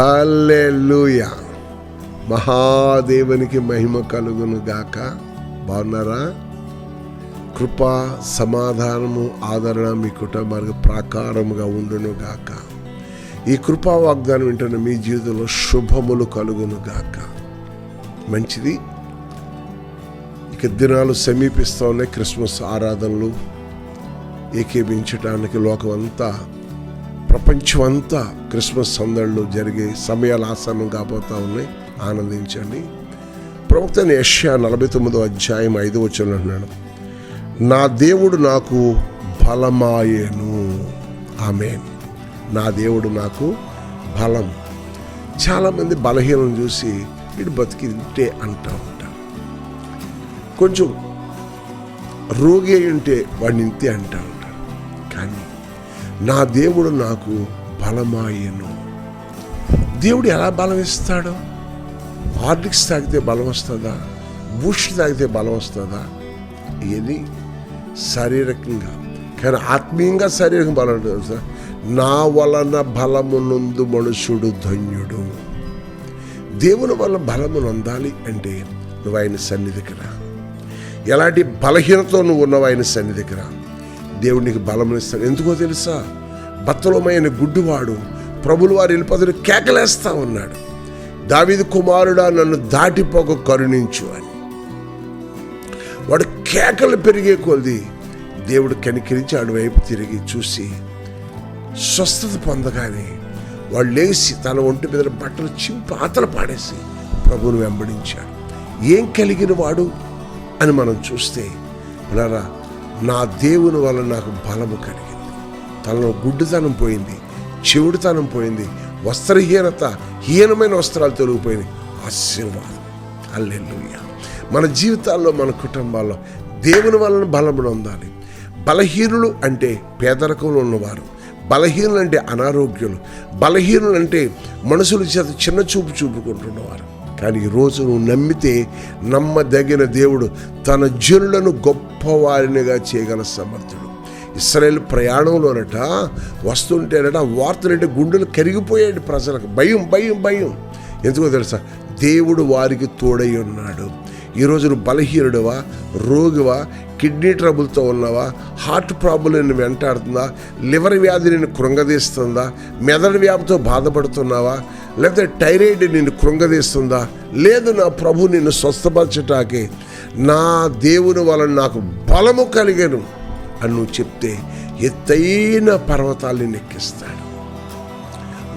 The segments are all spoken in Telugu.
హల్లెలూయ. మహాదేవునికి మహిమ కలుగును గాక. బాగున్నారా? కృప సమాధానము ఆదరణ మీ కుటుంబానికి ప్రాకారముగా ఉండును గాక. ఈ కృపా వాగ్దానం వింటున్న మీ జీవితంలో శుభములు కలుగును గాక. మంచిది. ఇక దినాలు సమీపిస్తూ ఉన్నాయి. క్రిస్మస్ ఆరాధనలు ఏకీభించడానికి లోకమంతా ప్రపంచం అంతా క్రిస్మస్ సందళ్ళు జరిగే సమయాలు ఆసన్నం కాబోతా ఉన్నాయి. ఆనందించండి. ప్రభుత్వం యష్యా నలభై తొమ్మిదో అధ్యాయం ఐదో వచ్చిన అంటున్నాడు నా దేవుడు నాకు బలమాయేను. ఆమె నా దేవుడు నాకు బలం. చాలామంది బలహీనం చూసి ఇటు బతికింటే అంటూ ఉంటారు. కొంచెం రోగి ఉంటే వాడిని ఇంతే అంటూ ఉంటారు. కానీ నా దేవుడు నాకు బలమాయను. దేవుడు ఎలా బలం ఇస్తాడు హార్లిక్స్ తాగితే బలం వస్తుందా? బూస్ట్ తాగితే బలం వస్తుందా? ఇది శారీరకంగా. కానీ ఆత్మీయంగా శారీరకంగా బలం ఉంటుంది సార్ నా వలన బలమునందు మనుషుడు ధన్యుడు. దేవుని వల్ల బలము నొందాలి అంటే నువ్వు ఆయన సన్నిధికి రా. ఎలాంటి బలహీనతో నువ్వు ఉన్నావు ఆయన సన్నిధికి రా. దేవుడు నీకు బలమునిస్తాడు. ఎందుకో తెలుసా? బత్తలమైన గుడ్డువాడు ప్రభులు వారి వెళ్ళిపోతున్న కేకలేస్తా ఉన్నాడు. దావిది కుమారుడా నన్ను దాటిపోక కరుణించు అని. వాడు కేకలు పెరిగే కొలది దేవుడు కనికరించి ఆడి వైపు తిరిగి చూసి స్వస్థత పొందగానే వాడు లేచి తన ఒంటి మీద బట్టలు చింపి ఆతలు పాడేసి ప్రభువును వెంబడించాడు. ఏం కలిగిన వాడు అని మనం చూస్తే పిల్లరా నా దేవుని వల్ల నాకు బలము కలిగింది. తనలో గుడ్డుతనం పోయింది చెవుడుతనం పోయింది వస్త్రహీనత హీనమైన వస్త్రాలు తొలగిపోయినాయి. ఆశీర్వాదం. అల్లెలుయ్య మన జీవితాల్లో మన కుటుంబాల్లో దేవుని వలన బలమును ఉండాలి బలహీనులు అంటే పేదరికంలో ఉన్నవారు బలహీనులు అంటే అనారోగ్యులు బలహీనులు అంటే మనుషుల చేత చిన్న చూపు చూపుకుంటున్నవారు. కానీ ఈరోజు నువ్వు నమ్మితే నమ్మదగిన దేవుడు తన జనులను గొప్పవారినిగా చేయగల సమర్థుడు. ఇస్రాయేల్ ప్రయాణంలోనట వస్తుంటేనట వార్తలంటే గుండెలు కరిగిపోయాడు ప్రజలకు. భయం భయం భయం. ఎందుకో తెలుసా? దేవుడు వారికి తోడై ఉన్నాడు. ఈరోజు నువ్వు బలహీనుడువా? రోగివా? కిడ్నీ ట్రబుల్తో ఉన్నావా? హార్ట్ ప్రాబ్లం నిన్ను వెంటాడుతుందా? లివర్ వ్యాధి నిన్ను కృంగదీస్తుందా? మెదడు వ్యాధితో బాధపడుతున్నావా? లేకపోతే టైరాయిడ్ నిన్ను కృంగదీస్తుందా? లేదు నా ప్రభు నిన్ను స్వస్థపరచటాకే నా దేవుని వలన నాకు బలము కలిగను అని నువ్వు చెప్తే ఎత్తైన పర్వతాల్ని నెక్కిస్తాడు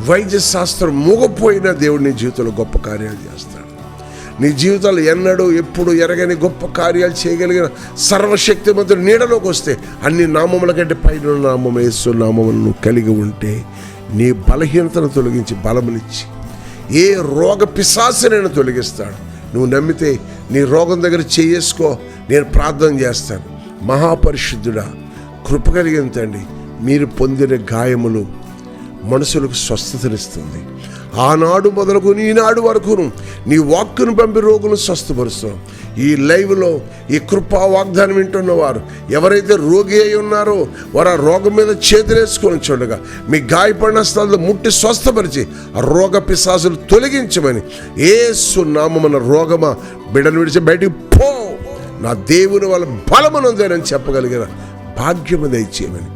వైద్యశాస్త్రం మూగపోయిన దేవుడు నీ జీవితంలో గొప్ప కార్యాలు చేస్తాడు. నీ జీవితంలో ఎన్నడూ ఎప్పుడు ఎరగని గొప్ప కార్యాలు చేయగలిగిన సర్వశక్తిమంతుడు నీడలోకి వస్తే అన్ని నామముల కంటే పైన నామం యేసు నామమును నువ్వు కలిగి ఉంటే నీ బలహీనతను తొలగించి బలమునిచ్చి. ఏ రోగ పిశాసినైనా తొలగిస్తాడు. నువ్వు నమ్మితే నీ రోగం దగ్గర చేసుకో నేను ప్రార్థన చేస్తాను. మహాపరిశుద్ధుడా కృప కలిగిన తండ్రి మీరు పొందిన గాయములు మనుషులకు స్వస్థతనిస్తుంది. ఆనాడు మొదలుకుని ఈనాడు వరకును నీ వాక్కును పంపి రోగులను స్వస్థపరుస్తున్నాం ఈ లైవ్లో ఈ కృపా వాగ్దానం వింటున్నవారు ఎవరైతే రోగి అయి ఉన్నారో వారు ఆ రోగం మీద చేతులేసుకొని చూడగా మీ గాయపడిన స్థలంలో ముట్టి స్వస్థపరిచి ఆ రోగ పిశాసులు తొలగించమని ఏసు నామమన రోగమా బిడను విడిచి బయటికి పో. నా దేవుని వాళ్ళ బలమునందేనని చెప్పగలిగిన భాగ్యము దయచేయమని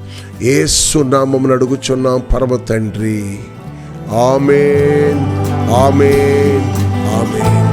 ఏసు నామమును అడుగుచున్నాం పరమ తండ్రి. ஆமேன் ஆமேன் ஆமேன்.